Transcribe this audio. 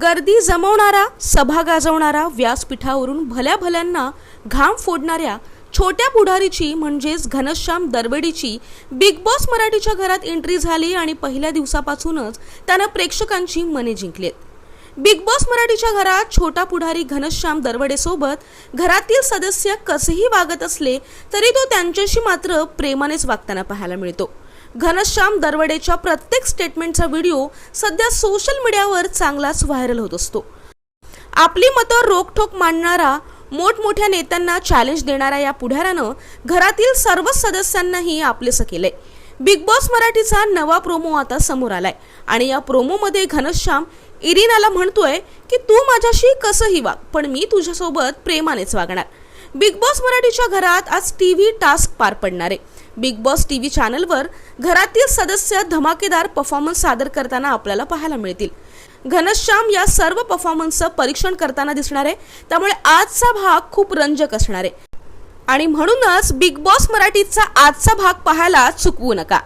गर्दी जमवणारा सभा गाजवणारा व्यासपीठावरून भल्या भल्यांना घाम फोडणाऱ्या छोट्या पुढारीची म्हणजेच घनश्याम दरवेडीची बिग बॉस मराठीच्या घरात एंट्री झाली आणि पहिल्या दिवसापासूनच त्यानं प्रेक्षकांची मने जिंकलीत. बिग बॉस मराठीच्या घरात छोटा पुढारी घनश्याम दरवडेसोबत घरातील सदस्य कसेही वागत असले तरी तो त्यांच्याशी मात्र प्रेमानेच वागताना पाहायला मिळतो. घनश्याम दरवडेच्या प्रत्येक स्टेटमेंटचा व्हिडिओ सध्या सोशल मीडियावर चांगलाच व्हायरल होत असतो. आपली मतं रोखठोक मांडणारा मोठमोठ्या नेत्यांना चॅलेंज देणाऱ्या या पुढाऱ्यानं घरातील सर्वच सदस्यांनाही आपलेसं केलंय. बिग बॉस मराठीचा नवा प्रोमो आता समोर आलाय. आणि या प्रोमोमध्ये घनश्याम इरिनाला म्हणतोय की तू माझ्याशी कसंही वाग पण मी तुझ्यासोबत प्रेमानेच वागणार. बिग बॉस मराठीच्या घरात आज टीव्ही टास्क पार पडणार आहे. बिग बॉस टीव्ही चॅनलवर घरातील सदस्य धमाकेदार परफॉर्मन्स सादर करताना आपल्याला पाहायला मिळतील. घनश्याम या सर्व परफॉर्मन्सचं परीक्षण करताना दिसणार आहे. त्यामुळे आजचा भाग खूप रंजक असणार आहे. आणि म्हणूनच बिग बॉस मराठीचा आजचा भाग पाहायला चुकवू नका.